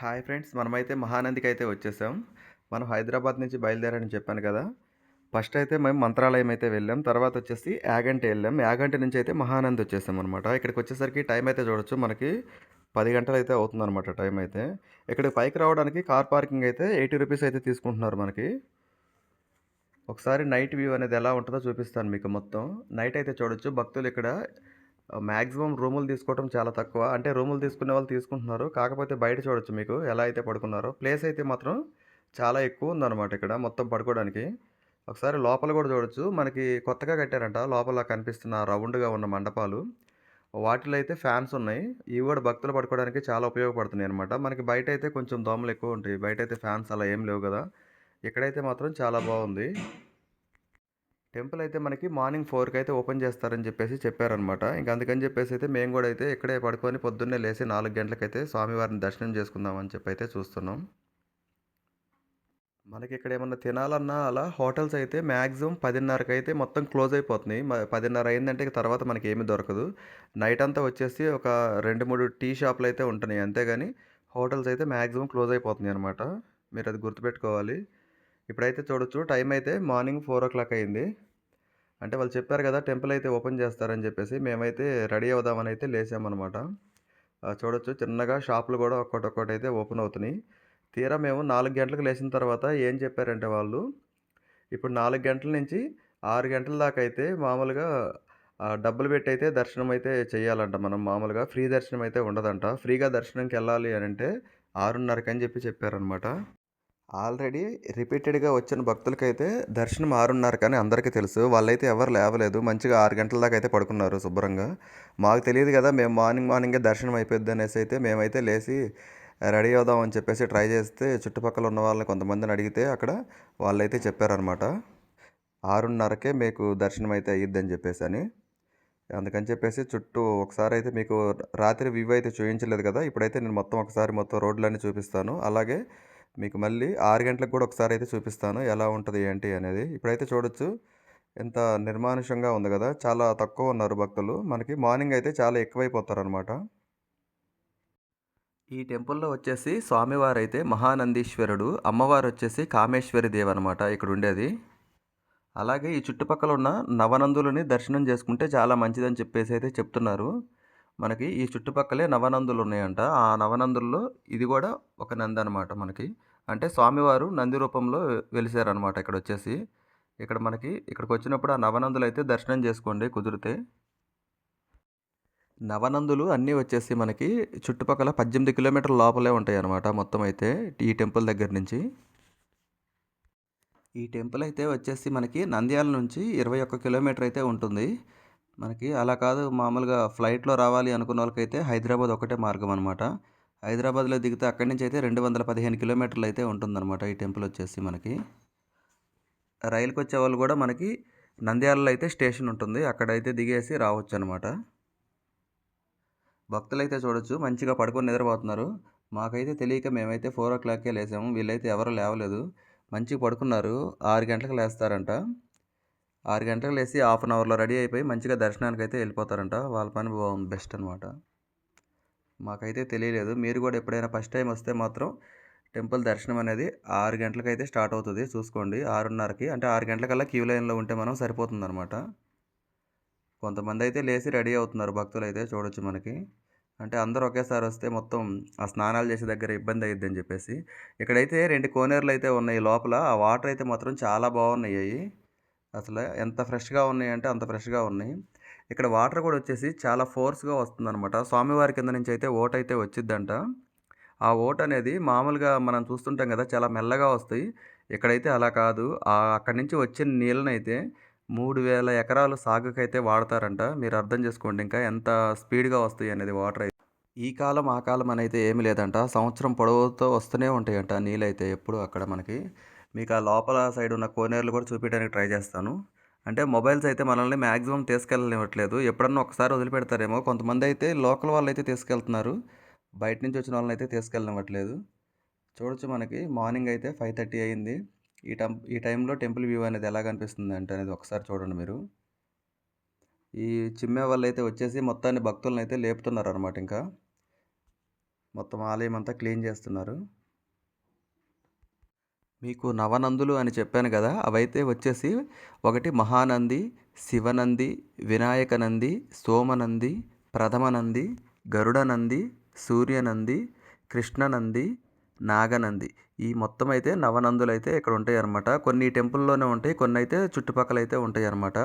Hi friends మనమైతే మహానందికి అయితే వచ్చేసాం. మనం హైదరాబాద్ నుంచి బయలుదేరని చెప్పాను కదా. ఫస్ట్ అయితే మేము మంత్రాలయం అయితే వెళ్ళాం. తర్వాత వచ్చేసి యాగంటి వెళ్ళాం. యాగంటి నుంచి అయితే మహానంది వచ్చేసాం అనమాట ఇక్కడికి వచ్చేసరికి టైం అయితే చూడొచ్చు. మనకి పది గంటలు అయితే అవుతుంది అనమాట టైం అయితే. ఇక్కడికి పైకి రావడానికి కార్ పార్కింగ్ అయితే ఎయిటీ రూపీస్ అయితే తీసుకుంటున్నారు మనకి. ఒకసారి నైట్ వ్యూ అనేది ఎలా ఉంటుందో చూపిస్తాను మీకు మొత్తం. నైట్ అయితే చూడొచ్చు. భక్తులు ఇక్కడ మ్యాక్సిమం రూములు తీసుకోవడం చాలా తక్కువ. అంటే రూములు తీసుకునే వాళ్ళు తీసుకుంటున్నారు. కాకపోతే బయట చూడొచ్చు మీకు ఎలా అయితే పడుకున్నారో. ప్లేస్ అయితే మాత్రం చాలా ఎక్కువ ఉందన్నమాట ఇక్కడ మొత్తం పడుకోవడానికి. ఒకసారి లోపల కూడా చూడొచ్చు. మనకి కొత్తగా కట్టారంట. లోపల కనిపిస్తున్న రౌండ్గా ఉన్న మండపాలు. వాటిలో అయితే ఫ్యాన్స్ ఉన్నాయి. ఇవి కూడా భక్తులు పడుకోవడానికి చాలా ఉపయోగపడుతున్నాయి అనమాట మనకి బయట అయితే కొంచెం దోమలు ఎక్కువ ఉంటాయి. బయట అయితే ఫ్యాన్స్ అలా ఏం లేవు కదా. ఇక్కడైతే మాత్రం చాలా బాగుంది. టెంపుల్ అయితే మనకి మార్నింగ్ ఫోర్కి అయితే ఓపెన్ చేస్తారని చెప్పేసి చెప్పారనమాట ఇంకా అందుకని చెప్పేసి అయితే మేము కూడా అయితే ఇక్కడే పడుకొని పొద్దున్నే లేచి నాలుగు గంటలకైతే స్వామివారిని దర్శనం చేసుకుందామని చెప్పి అయితే చూస్తున్నాం. మనకి ఇక్కడ ఏమన్నా తినాలన్నా అలా హోటల్స్ అయితే మ్యాక్సిమం పదిన్నరకి అయితే మొత్తం క్లోజ్ అయిపోతున్నాయి. పదిన్నర అయిందంటే తర్వాత మనకి ఏమి దొరకదు. నైట్ అంతా వచ్చేసి ఒక రెండు మూడు టీ షాపులు అయితే ఉంటున్నాయి. అంతేగాని హోటల్స్ అయితే మ్యాక్సిమం క్లోజ్ అయిపోతున్నాయి అనమాట మీరు అది గుర్తుపెట్టుకోవాలి. ఇప్పుడైతే చూడొచ్చు టైం అయితే మార్నింగ్ ఫోర్ ఓ క్లాక్ అయింది. అంటే వాళ్ళు చెప్పారు కదా టెంపుల్ అయితే ఓపెన్ చేస్తారని చెప్పేసి మేమైతే రెడీ అవుదామని అయితే లేసామన్నమాట. చూడొచ్చు చిన్నగా షాపులు కూడా ఒక్కటొక్కటి అయితే ఓపెన్ అవుతున్నాయి. తీరా మేము నాలుగు గంటలకు లేచిన తర్వాత ఏం చెప్పారంటే వాళ్ళు ఇప్పుడు నాలుగు గంటల నుంచి ఆరు గంటల దాకా అయితే మామూలుగా డబ్బులు పెట్టి అయితే దర్శనం అయితే చేయాలంట. మనం మామూలుగా ఫ్రీ దర్శనం అయితే ఉండదంట. ఫ్రీగా దర్శనంకి వెళ్ళాలి అని అంటే ఆరున్నరకి అని చెప్పి చెప్పారనమాట ఆల్రెడీ రిపీటెడ్గా వచ్చిన భక్తులకైతే దర్శనం ఆరున్నర కానీ అందరికీ తెలుసు. వాళ్ళైతే ఎవరు లేవలేదు. మంచిగా ఆరు గంటల దాకా అయితే పడుకున్నారు శుభ్రంగా. మాకు తెలియదు కదా మేము మార్నింగ్ మార్నింగే దర్శనం అయిపోద్ది అనేసి అయితే మేమైతే లేచి రెడీ అవుదాం అని చెప్పేసి ట్రై చేస్తే చుట్టుపక్కల ఉన్న వాళ్ళని కొంతమందిని అడిగితే అక్కడ వాళ్ళైతే చెప్పారనమాట ఆరున్నరకే మీకు దర్శనం అయితే అయ్యిద్దని చెప్పేసి అని. అందుకని చెప్పేసి చుట్టూ ఒకసారి అయితే మీకు రాత్రి వ్యూ అయితే చూపించలేదు కదా ఇప్పుడైతే నేను మొత్తం ఒకసారి మొత్తం రోడ్లన్నీ చూపిస్తాను. అలాగే మీకు మళ్ళీ ఆరు గంటలకు కూడా ఒకసారి అయితే చూపిస్తాను. ఎలా ఉంటుంది ఏంటి అనేది. ఇప్పుడైతే చూడొచ్చు. ఎంత నిర్మానుషంగా ఉంది కదా. చాలా తక్కువ ఉన్నారు భక్తులు. మనకి మార్నింగ్ అయితే చాలా ఎక్కువైపోతారు అనమాట ఈ టెంపుల్లో వచ్చేసి స్వామివారు అయితే మహానందీశ్వరుడు. అమ్మవారు వచ్చేసి కామేశ్వరి దేవి అనమాట ఇక్కడ ఉండేది అలాగే ఈ చుట్టుపక్కల ఉన్న నవనందులని దర్శనం చేసుకుంటే చాలా మంచిదని చెప్పేసి అయితే చెప్తున్నారు. మనకి ఈ చుట్టుపక్కలే నవనందులు ఉన్నాయంట. ఆ నవనందుల్లో ఇది కూడా ఒక నంది అనమాట మనకి. అంటే స్వామివారు నంది రూపంలో వెలిసారనమాట ఇక్కడ వచ్చేసి ఇక్కడ మనకి ఇక్కడికి వచ్చినప్పుడు ఆ నవనందులు అయితే దర్శనం చేసుకోండి కుదిరితే. నవనందులు అన్నీ వచ్చేసి మనకి చుట్టుపక్కల పద్దెనిమిది కిలోమీటర్ల లోపలే ఉంటాయి అన్నమాట మొత్తం అయితే ఈ టెంపుల్ దగ్గర నుంచి. ఈ టెంపుల్ అయితే వచ్చేసి మనకి నంద్యాల నుంచి ఇరవై ఒక్క కిలోమీటర్ అయితే ఉంటుంది. మనకి అలా కాదు మామూలుగా ఫ్లైట్లో రావాలి అనుకున్న వాళ్ళకైతే హైదరాబాద్ ఒకటే మార్గం అనమాట హైదరాబాద్లో దిగితే అక్కడి నుంచి అయితే రెండు వందల పదిహేను కిలోమీటర్లు అయితే ఉంటుందన్నమాట ఈ టెంపుల్ వచ్చేసి మనకి. రైలుకి వచ్చే వాళ్ళు కూడా మనకి నంద్యాలలో అయితే స్టేషన్ ఉంటుంది. అక్కడైతే దిగేసి రావచ్చు అనమాట భక్తులు అయితే చూడొచ్చు మంచిగా పడుకొని నిద్రపోతున్నారు. మాకైతే తెలియక మేమైతే ఫోర్ ఓ క్లాక్కే లేసాము. వీళ్ళైతే ఎవరు లేవలేదు. మంచిగా పడుకున్నారు. ఆరు గంటలకు లేస్తారంట. ఆరు గంటలకు లేచి హాఫ్ అన్ అవర్లో రెడీ అయిపోయి మంచిగా దర్శనానికి అయితే వెళ్ళిపోతారంట. వాళ్ళ పని బాగుంది బెస్ట్ అనమాట మాకైతే తెలియలేదు. మీరు కూడా ఎప్పుడైనా ఫస్ట్ టైం వస్తే మాత్రం టెంపుల్ దర్శనం అనేది ఆరు గంటలకైతే స్టార్ట్ అవుతుంది. చూసుకోండి. ఆరున్నరకి అంటే ఆరు గంటలకల్లా క్యూ లైన్లో ఉంటే మనం సరిపోతుంది అనమాట కొంతమంది అయితే లేచి రెడీ అవుతున్నారు. భక్తులు అయితే చూడొచ్చు మనకి. అంటే అందరూ ఒకేసారి వస్తే మొత్తం ఆ స్నానాలు చేసే దగ్గర ఇబ్బంది అయ్యిద్ది అని చెప్పేసి. ఇక్కడైతే రెండు కోనేరులు అయితే ఉన్నాయి లోపల. ఆ వాటర్ అయితే మాత్రం చాలా బాగున్నాయి. అవి అసలు ఎంత ఫ్రెష్గా ఉన్నాయి అంటే అంత ఫ్రెష్గా ఉన్నాయి. ఇక్కడ వాటర్ కూడా వచ్చేసి చాలా ఫోర్స్గా వస్తుందన్నమాట. స్వామివారి కింద నుంచి అయితే ఓట్ అయితే వచ్చిద్దంట. ఆ ఓట్ అనేది మామూలుగా మనం చూస్తుంటాం కదా చాలా మెల్లగా వస్తాయి. ఇక్కడైతే అలా కాదు. అక్కడి నుంచి వచ్చిన నీళ్ళనైతే మూడు వేల ఎకరాలు సాగుకైతే వాడతారంట. మీరు అర్థం చేసుకోండి ఇంకా ఎంత స్పీడ్గా వస్తాయి అనేది వాటర్ అయితే. ఈ కాలం ఆ కాలం అని అయితే లేదంట. సంవత్సరం పొడవుతో వస్తూనే ఉంటాయంట నీళ్ళైతే ఎప్పుడు అక్కడ మనకి. మీకు ఆ లోపల సైడ్ ఉన్న కోనేరులు కూడా చూపించడానికి ట్రై చేస్తాను. అంటే మొబైల్స్ అయితే మనల్ని మ్యాక్సిమం తీసుకెళ్ళనివ్వట్లేదు. ఎప్పుడన్నా ఒకసారి వదిలిపెడతారేమో. కొంతమంది అయితే లోకల్ వాళ్ళు అయితే తీసుకెళ్తున్నారు. బయట నుంచి వచ్చిన వాళ్ళని అయితే తీసుకెళ్ళనివ్వట్లేదు. చూడొచ్చు మనకి. మార్నింగ్ అయితే ఫైవ్ థర్టీ అయింది. ఈ టం ఈ టైంలో టెంపుల్ వ్యూ అనేది ఎలా కనిపిస్తుంది అంటే అనేది ఒకసారి చూడండి మీరు. ఈ చిమ్మే వాళ్ళు అయితే వచ్చేసి మొత్తాన్ని భక్తులను అయితే లేపుతున్నారు అనమాట ఇంకా. మొత్తం ఆలయం అంతా క్లీన్ చేస్తున్నారు. మీకు నవనందులు అని చెప్పాను కదా అవైతే వచ్చేసి ఒకటి మహానంది శివనంది వినాయక నంది సోమనంది ప్రథమనంది గరుడనంది సూర్యనంది కృష్ణనంది నాగనంది. ఈ మొత్తం అయితే నవనందులు అయితే ఇక్కడ ఉంటాయి అన్నమాట. కొన్ని టెంపుల్లోనే ఉంటాయి కొన్ని అయితే చుట్టుపక్కల అయితే ఉంటాయి అన్నమాట.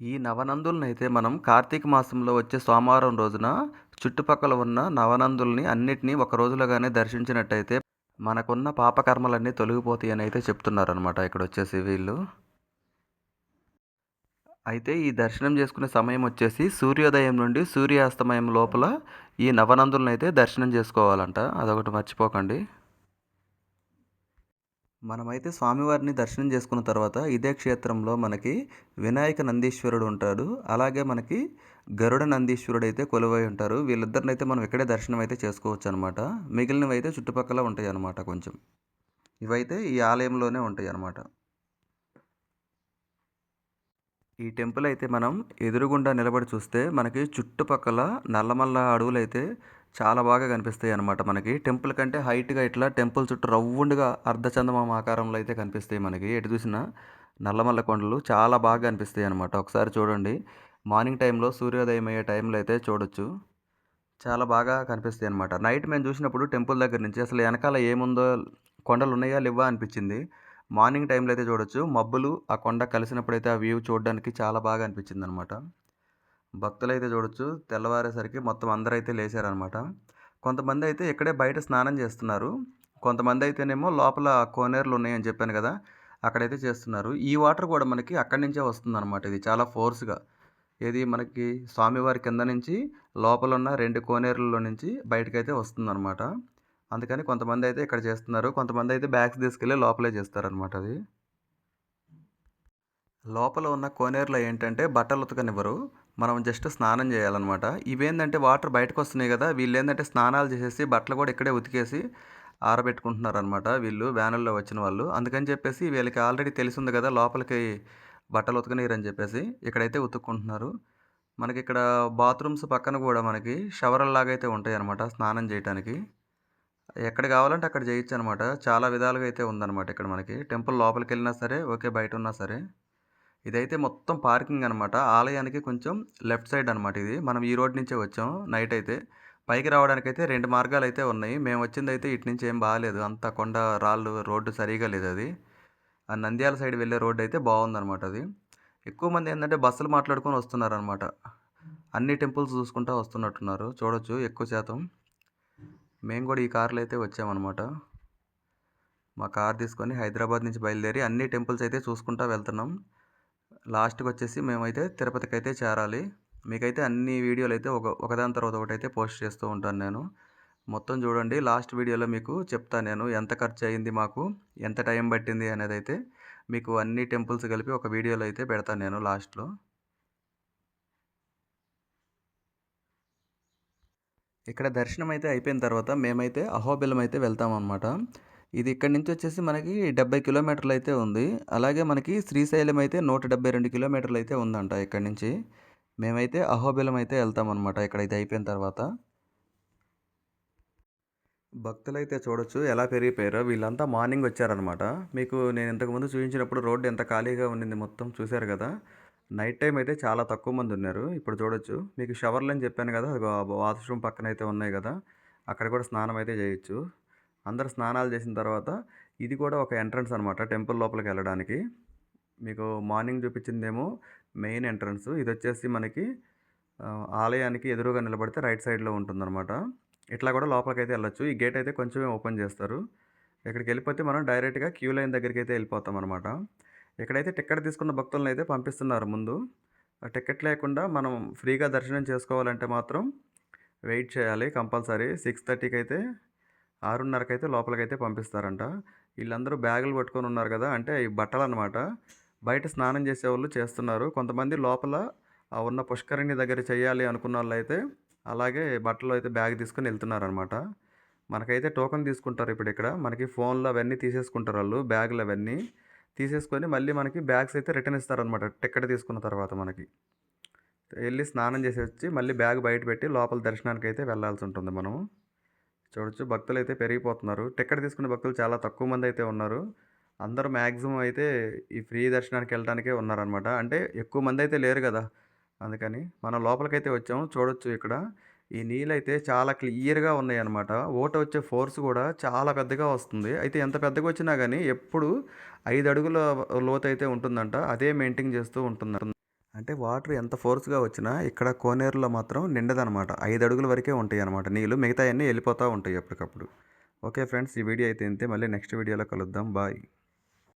ఈ నవనందులను అయితే మనం కార్తీక మాసంలో వచ్చే సోమవారం రోజున చుట్టుపక్కల ఉన్న నవనందుల్ని అన్నిటినీ ఒక రోజులోగానే దర్శించినట్టయితే మనకున్న పాపకర్మలన్నీ తొలగిపోతాయి అని అయితే చెప్తున్నారనమాట ఇక్కడ వచ్చేసి వీళ్ళు. అయితే ఈ దర్శనం చేసుకునే సమయం వచ్చేసి సూర్యోదయం నుండి సూర్యాస్తమయం లోపల ఈ నవనందులను అయితే దర్శనం చేసుకోవాలంట. అదొకటి మర్చిపోకండి. మనమైతే స్వామివారిని దర్శనం చేసుకున్న తర్వాత ఇదే క్షేత్రంలో మనకి వినాయక నందీశ్వరుడు ఉంటాడు. అలాగే మనకి గరుడ నందీశ్వరుడు అయితే కొలువై ఉంటారు. వీళ్ళిద్దరిని అయితే మనం ఇక్కడే దర్శనం అయితే చేసుకోవచ్చు అనమాట మిగిలినవి అయితే చుట్టుపక్కల ఉంటాయి అనమాట కొంచెం. ఇవైతే ఈ ఆలయంలోనే ఉంటాయి అనమాట ఈ టెంపుల్ అయితే మనం ఎదురుగుండా నిలబడి చూస్తే మనకి చుట్టుపక్కల నల్లమల్ల అడవులు అయితే చాలా బాగా కనిపిస్తాయి అన్నమాట మనకి. టెంపుల్ కంటే హైట్గా ఇట్లా టెంపుల్ చుట్టూ రౌండ్గా అర్ధచందమం ఆకారంలో అయితే కనిపిస్తాయి మనకి. ఎటు చూసినా నల్లమల్ల కొండలు చాలా బాగా కనిపిస్తాయి అనమాట ఒకసారి చూడండి. మార్నింగ్ టైంలో సూర్యోదయం అయ్యే టైంలో అయితే చూడొచ్చు. చాలా బాగా కనిపిస్తాయి అనమాట నైట్ మేము చూసినప్పుడు టెంపుల్ దగ్గర నుంచి అసలు వెనకాల ఏముందో కొండలు ఉన్నాయా లేవా అనిపించింది. మార్నింగ్ టైంలో అయితే చూడొచ్చు. మబ్బులు ఆ కొండ కలిసినప్పుడు అయితే ఆ వ్యూ చూడడానికి చాలా బాగా అనిపించింది అనమాట భక్తులు అయితే చూడొచ్చు. తెల్లవారేసరికి మొత్తం అందరూ అయితే లేచారనమాట. కొంతమంది అయితే ఇక్కడే బయట స్నానం చేస్తున్నారు. కొంతమంది అయితేనేమో లోపల కోనేరులు ఉన్నాయని చెప్పాను కదా అక్కడైతే చేస్తున్నారు. ఈ వాటర్ కూడా మనకి అక్కడి నుంచే వస్తుందన్నమాట ఇది చాలా ఫోర్స్గా. ఇది మనకి స్వామివారి కింద నుంచి లోపల ఉన్న రెండు కోనేరుల్లో నుంచి బయటకైతే వస్తుందన్నమాట అందుకని కొంతమంది అయితే ఇక్కడ చేస్తున్నారు. కొంతమంది అయితే బ్యాగ్స్ తీసుకెళ్ళి లోపలే చేస్తారనమాట అది. లోపల ఉన్న కోనేరులో ఏంటంటే బట్టలు ఉతకనివ్వరు. మనం జస్ట్ స్నానం చేయాలన్నమాట. ఇవేంటంటే వాటర్ బయటకు వస్తున్నాయి కదా వీళ్ళు ఏంటంటే స్నానాలు చేసేసి బట్టలు కూడా ఇక్కడే ఉతికేసి ఆరబెట్టుకుంటున్నారు అనమాట వీళ్ళు వ్యానుల్లో వచ్చిన వాళ్ళు. అందుకని చెప్పేసి వీళ్ళకి ఆల్రెడీ తెలిసింది కదా లోపలికి బట్టలు ఉతకనీరని చెప్పేసి ఇక్కడైతే ఉతుక్కుంటున్నారు. మనకి ఇక్కడ బాత్రూమ్స్ పక్కన కూడా మనకి షవరల్లాగా అయితే ఉంటాయి అనమాట స్నానం చేయడానికి ఎక్కడ కావాలంటే అక్కడ చేయొచ్చు అనమాట చాలా విధాలుగా అయితే ఉందన్నమాట ఇక్కడ మనకి. టెంపుల్ లోపలికి వెళ్ళినా సరే ఓకే బయట ఉన్నా సరే. ఇదైతే మొత్తం పార్కింగ్ అనమాట ఆలయానికి కొంచెం లెఫ్ట్ సైడ్ అనమాట ఇది. మనం ఈ రోడ్ నుంచే వచ్చాం నైట్ అయితే. పైకి రావడానికి అయితే రెండు మార్గాలు అయితే ఉన్నాయి. మేము వచ్చింది అయితే ఇటు నుంచి ఏం బాగాలేదు. అంత కొండ రాళ్ళు రోడ్డు సరిగా లేదు అది. ఆ నంద్యాల సైడ్ వెళ్ళే రోడ్డు అయితే బాగుందన్నమాట అది. ఎక్కువ మంది ఏంటంటే బస్సులు మాట్లాడుకొని వస్తున్నారనమాట అన్ని టెంపుల్స్ చూసుకుంటూ వస్తున్నట్టున్నారు. చూడొచ్చు ఎక్కువ శాతం. మేము కూడా ఈ కార్లో అయితే వచ్చామన్నమాట. మా కార్ తీసుకొని హైదరాబాద్ నుంచి బయలుదేరి అన్ని టెంపుల్స్ అయితే చూసుకుంటూ వెళ్తున్నాం. లాస్ట్కి వచ్చేసి మేమైతే తిరుపతికి అయితే చేరాలి. మీకైతే అన్ని వీడియోలు అయితే ఒక ఒకదాని తర్వాత ఒకటి అయితే పోస్ట్ చేస్తూ ఉంటాను నేను. మొత్తం చూడండి లాస్ట్ వీడియోలో మీకు చెప్తాను నేను ఎంత ఖర్చు అయింది మాకు ఎంత టైం పట్టింది అనేది అయితే మీకు అన్ని టెంపుల్స్ కలిపి ఒక వీడియోలో అయితే పెడతాను నేను లాస్ట్లో. ఇక్కడ దర్శనం అయితే అయిపోయిన తర్వాత మేమైతే అహోబిలం అయితే వెళ్తామన్నమాట. ఇది ఇక్కడి నుంచి వచ్చేసి మనకి డెబ్బై కిలోమీటర్లు అయితే ఉంది. అలాగే మనకి శ్రీశైలం అయితే నూట డెబ్బై రెండు కిలోమీటర్లు అయితే ఉందంట ఇక్కడి నుంచి. మేమైతే అహోబిలం అయితే వెళ్తామన్నమాట ఇది అయిపోయిన తర్వాత. భక్తులు అయితే చూడొచ్చు ఎలా పెరిగిపోయారో. వీళ్ళంతా మార్నింగ్ వచ్చారనమాట మీకు నేను ఇంతకుముందు చూపించినప్పుడు రోడ్డు ఎంత ఖాళీగా ఉండింది మొత్తం చూశారు కదా. నైట్ టైం అయితే చాలా తక్కువ మంది ఉన్నారు. ఇప్పుడు చూడొచ్చు. మీకు షవర్లు అని చెప్పాను కదా. వాష్రూమ్ పక్కన అయితే ఉన్నాయి కదా. అక్కడ కూడా స్నానం అయితే చేయొచ్చు. అందరు స్నానాలు చేసిన తర్వాత ఇది కూడా ఒక ఎంట్రన్స్ అనమాట టెంపుల్ లోపలికి వెళ్ళడానికి. మీకు మార్నింగ్ చూపించిందేమో మెయిన్ ఎంట్రన్స్. ఇది వచ్చేసి మనకి ఆలయానికి ఎదురుగా నిలబడితే రైట్ సైడ్లో ఉంటుందన్నమాట. ఇట్లా కూడా లోపలికి అయితే వెళ్ళొచ్చు. ఈ గేట్ అయితే కొంచెమే ఓపెన్ చేస్తారు. ఇక్కడికి వెళ్ళిపోతే మనం డైరెక్ట్గా క్యూ లైన్ దగ్గరికి అయితే వెళ్ళిపోతాం అనమాట ఇక్కడైతే టికెట్ తీసుకున్న భక్తులను అయితే పంపిస్తున్నారు ముందు. ఆ టికెట్ లేకుండా మనం ఫ్రీగా దర్శనం చేసుకోవాలంటే మాత్రం వెయిట్ చేయాలి కంపల్సరీ. సిక్స్ థర్టీకి అయితే ఆరున్నరకి అయితే లోపలికైతే పంపిస్తారంట. వీళ్ళందరూ బ్యాగులు పట్టుకొని ఉన్నారు కదా అంటే ఈ బట్టలు అనమాట బయట స్నానం చేసేవాళ్ళు చేస్తున్నారు. కొంతమంది లోపల ఆ ఉన్న పుష్కరిణి దగ్గర చేయాలి అనుకున్న వాళ్ళు అయితే అలాగే బట్టలు అయితే బ్యాగ్ తీసుకొని వెళ్తున్నారనమాట మనకైతే టోకెన్ తీసుకుంటారు ఇప్పుడు ఇక్కడ. మనకి ఫోన్లో అవన్నీ తీసేసుకుంటారు వాళ్ళు బ్యాగులు అవన్నీ తీసేసుకొని మళ్ళీ మనకి బ్యాగ్స్ అయితే రిటర్న్ ఇస్తారనమాట టికెట్ తీసుకున్న తర్వాత మనకి. వెళ్ళి స్నానం చేసి వచ్చి మళ్ళీ బ్యాగ్ బయట పెట్టి లోపల దర్శనానికి అయితే వెళ్ళాల్సి ఉంటుంది మనము. చూడొచ్చు. భక్తులు అయితే పెరిగిపోతున్నారు. టికెట్ తీసుకునే భక్తులు చాలా తక్కువ మంది అయితే ఉన్నారు. అందరూ మ్యాక్సిమం అయితే ఈ ఫ్రీ దర్శనానికి వెళ్ళడానికే ఉన్నారనమాట అంటే ఎక్కువ మంది అయితే లేరు కదా. అందుకని మనం లోపలికైతే వచ్చాము. చూడొచ్చు ఇక్కడ. ఈ నీళ్ళు అయితే చాలా క్లియర్గా ఉన్నాయి అనమాట ఓట వచ్చే ఫోర్స్ కూడా చాలా పెద్దగా వస్తుంది. అయితే ఎంత పెద్దగా వచ్చినా కానీ ఎప్పుడు ఐదు అడుగుల లోతు అయితే ఉంటుందంట. అదే మెయింటైన్ చేస్తూ ఉంటుంది అంటే వాటర్ ఎంత ఫోర్స్గా వచ్చినా ఇక్కడ కోనేరులో మాత్రం నిండదనమాట ఐదు అడుగుల వరకే ఉంటాయి అనమాట నీళ్ళు మిగతా అన్నీ వెళ్ళిపోతూ ఉంటాయి ఎప్పటికప్పుడు. ఓకే ఫ్రెండ్స్ ఈ వీడియో అయితే ఇంతే. మళ్ళీ నెక్స్ట్ వీడియోలో కలుద్దాం. బాయ్.